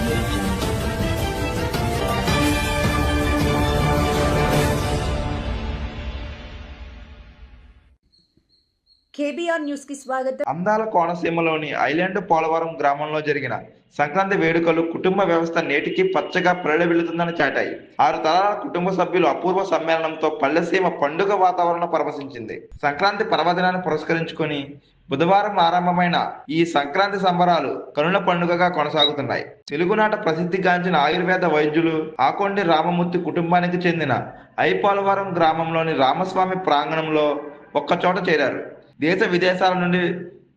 audio KBR న్యూస్కి స్వాగతం. అందాల కోనసీమలోని ఐలాండ్ పోలవరం గ్రామంలో జరిగిన సంక్రాంతి వేడుకలు కుటుంబ వ్యవస్థ నేటికి పచ్చగా ప్రళవిల్లుతుందని చాటాయి. ఆరు తరాల కుటుంబ సభ్యులు అపూర్వ సమ్మేళనంతో పల్లెసీమ పండుగ వాతావరణం పరవశించింది. సంక్రాంతి పర్వదినాన్ని పురస్కరించుకొని బుధవారం ఆరంభమైన ఈ సంక్రాంతి సంబరాలు కనుల పండుగగా కొనసాగుతున్నాయి. తెలుగునాట ప్రసిద్ధిగాంచిన ఆయుర్వేద వైద్యులు ఆకొండి రామమూర్తి కుటుంబానికి చెందిన ఐపాలవరం గ్రామంలోని రామస్వామి ప్రాంగణంలో ఒక్కచోట చేరారు. దేశ విదేశాల నుండి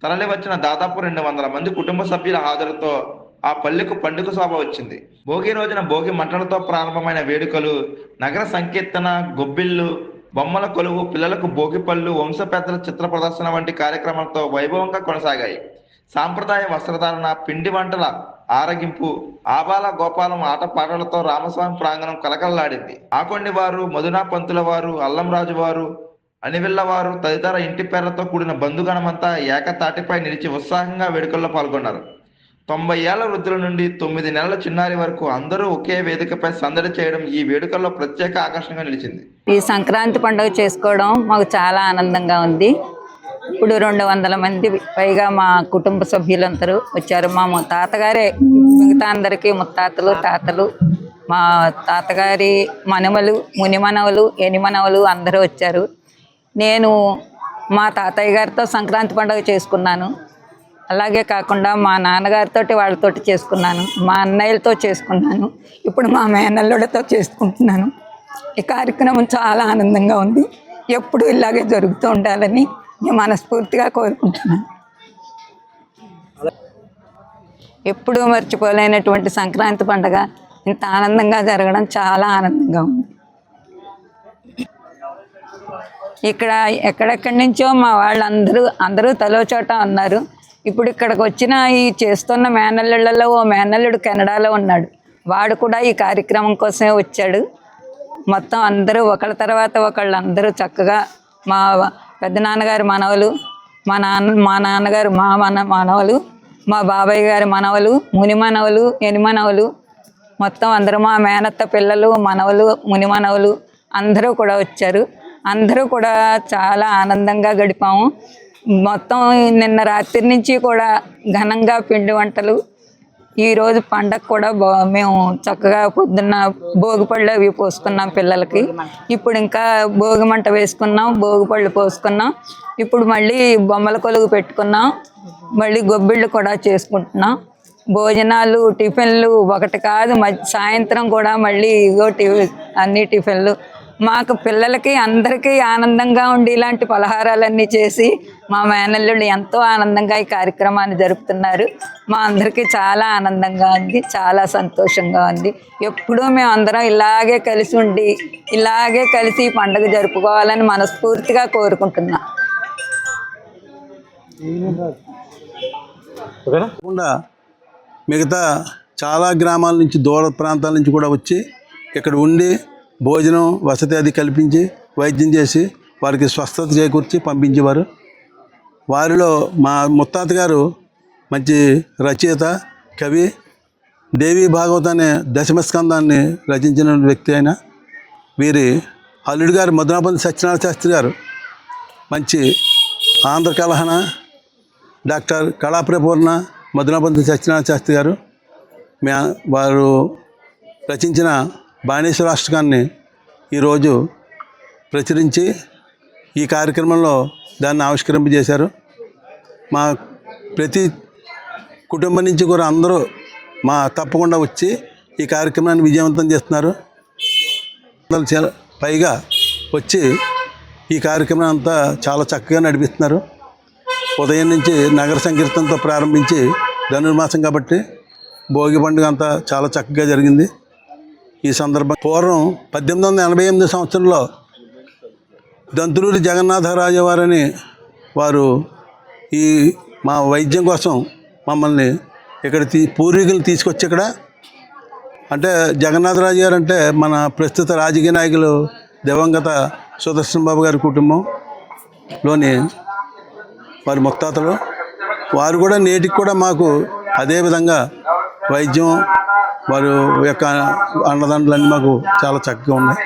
తరలి వచ్చిన దాదాపు రెండు వందల మంది కుటుంబ సభ్యుల హాజరుతో ఆ పల్లెకు పండుగ శోభ వచ్చింది. భోగి రోజున భోగి మంటలతో ప్రారంభమైన వేడుకలు నగర సంకీర్తన గొబ్బిళ్ళు బొమ్మల కొలువు పిల్లలకు భోగిపళ్ళు వంశ పెద్దల చిత్ర ప్రదర్శన వంటి కార్యక్రమాలతో వైభవంగా కొనసాగాయి. సాంప్రదాయ వస్త్రధారణ పిండి వంటల ఆరగింపు ఆబాల గోపాలం ఆటపాటలతో రామస్వామి ప్రాంగణం కలకలలాడింది. ఆకొండి వారు మధునా పంతుల వారు అల్లంరాజు వారు అనివిల్లవారు తదితర ఇంటి పేర్లతో కూడిన బంధుగణమంతా ఏకతాటిపై నిలిచి ఉత్సాహంగా వేడుకల్లో పాల్గొన్నారు. తొంభై ఏళ్ళ వృద్ధుల నుండి తొమ్మిది నెలల చిన్నారి వరకు అందరూ ఒకే వేదికపై సందడి చేయడం ఈ వేడుకల్లో ప్రత్యేక ఆకర్షణగా నిలిచింది. ఈ సంక్రాంతి పండుగ చేసుకోవడం మాకు చాలా ఆనందంగా ఉంది. ఇప్పుడు రెండు వందల మంది పైగా మా కుటుంబ సభ్యులందరూ వచ్చారు. మా తాతగారే మిగతా అందరికీ ముత్తాతలు తాతలు మా తాతగారి మనవలు మునిమనవలు ఎనిమనవలు అందరూ వచ్చారు. నేను మా తాతయ్య గారితో సంక్రాంతి పండుగ చేసుకున్నాను. అలాగే కాకుండా మా నాన్నగారితో వాళ్ళతోటి చేసుకున్నాను. మా అన్నయ్యలతో చేసుకున్నాను. ఇప్పుడు మా మేనల్లుడితో చేసుకుంటున్నాను. ఈ కార్యక్రమం చాలా ఆనందంగా ఉంది. ఎప్పుడు ఇలాగే జరుగుతూ ఉండాలని నేను మనస్ఫూర్తిగా కోరుకుంటున్నాను. ఎప్పుడూ మర్చిపోలేనటువంటి సంక్రాంతి పండుగ ఇంత ఆనందంగా జరగడం చాలా ఆనందంగా ఉంది. ఇక్కడ ఎక్కడెక్కడి నుంచో మా వాళ్ళందరూ అందరూ తలో చోట ఉన్నారు. ఇప్పుడు ఇక్కడికి వచ్చిన ఈ చేస్తున్న మేనల్లుళ్ళలో ఓ మేనల్లుడు కెనడాలో ఉన్నాడు. వాడు కూడా ఈ కార్యక్రమం కోసమే వచ్చాడు. మొత్తం అందరూ ఒకళ్ళ తర్వాత ఒకళ్ళు అందరూ చక్కగా మా పెద్దనాన్నగారి మనవలు మా నాన్న మా నాన్నగారు మా మన మనవలు మా బాబాయ్ గారి మనవలు ముని మనవలు ఎని మనవలు మొత్తం అందరూ మా మేనత్త పిల్లలు మనవలు ముని మనవలు అందరూ కూడా వచ్చారు. అందరూ కూడా చాలా ఆనందంగా గడిపాము. మొత్తం నిన్న రాత్రి నుంచి కూడా ఘనంగా పిండి వంటలు. ఈరోజు పండగ కూడా బా మేము చక్కగా పొద్దున్న భోగి పళ్ళు అవి పోసుకున్నాం పిల్లలకి. ఇప్పుడు ఇంకా భోగి మంట వేసుకున్నాం భోగి పళ్ళు పోసుకున్నాం. ఇప్పుడు మళ్ళీ బొమ్మల కొలుగు పెట్టుకున్నాం. మళ్ళీ గొబ్బిళ్ళు కూడా చేసుకుంటున్నాం. భోజనాలు టిఫిన్లు ఒకటి కాదు సాయంత్రం కూడా మళ్ళీ ఇగో అన్ని టిఫిన్లు. మాకు పిల్లలకి అందరికీ ఆనందంగా ఉండి ఇలాంటి పలహారాలన్నీ చేసి మా మేనల్లుళ్ళు ఎంతో ఆనందంగా ఈ కార్యక్రమాన్ని జరుపుతున్నారు. మా అందరికీ చాలా ఆనందంగా ఉంది చాలా సంతోషంగా ఉంది. ఎప్పుడూ మేము అందరం ఇలాగే కలిసి ఉండి ఇలాగే కలిసి ఈ పండుగ జరుపుకోవాలని మనస్ఫూర్తిగా కోరుకుంటున్నాం. కాకుండా మిగతా చాలా గ్రామాల నుంచి దూర ప్రాంతాల నుంచి కూడా వచ్చి ఇక్కడ ఉండి భోజనం వసతి అది కల్పించి వైద్యం చేసి వారికి స్వస్థత చేకూర్చి పంపించేవారు. వారిలో మా ముత్తాత గారు మంచి రచయిత కవి దేవి భాగవత అనే దశమస్కందాన్ని రచించిన వ్యక్తి అయిన వీరి అల్లుడు గారు మధునాపతి సత్యనారాయణ శాస్త్రి గారు. మంచి ఆంధ్ర కలహన డాక్టర్ కళాప్రపూర్ణ మధునాపతి సత్యనారాయణ శాస్త్రి గారు. మే వారు రచించిన బాణేశ్వర అష్టకాన్ని ఈరోజు ప్రచురించి ఈ కార్యక్రమంలో దాన్ని ఆవిష్కరింపజేశారు. మా ప్రతి కుటుంబం నుంచి కూడా అందరూ మా తప్పకుండా వచ్చి ఈ కార్యక్రమాన్ని విజయవంతం చేస్తున్నారు. పైగా వచ్చి ఈ కార్యక్రమం అంతా చాలా చక్కగా నడిపిస్తున్నారు. ఉదయం నుంచి నగర సంకీర్తనతో ప్రారంభించి ధనుర్మాసం కాబట్టి భోగి పండుగ అంతా చాలా చక్కగా జరిగింది. ఈ సందర్భం పూర్వం పద్దెనిమిది వందల ఎనభై ఎనిమిది సంవత్సరంలో దంతులూరి జగన్నాథరాజు వారని వారు ఈ మా వైద్యం కోసం మమ్మల్ని ఇక్కడ తీ పూర్వీకులు తీసుకొచ్చి ఇక్కడ అంటే జగన్నాథరాజు గారు అంటే మన ప్రస్తుత రాజకీయ నాయకులు దివంగత సుదర్శన్ బాబు గారి కుటుంబంలోని వారి ముక్తాతలు. వారు కూడా నేటికి కూడా మాకు అదే విధంగా వైద్యం వారు యొక్క అండదండలన్నీ మాకు చాలా చక్కగా ఉన్నాయి.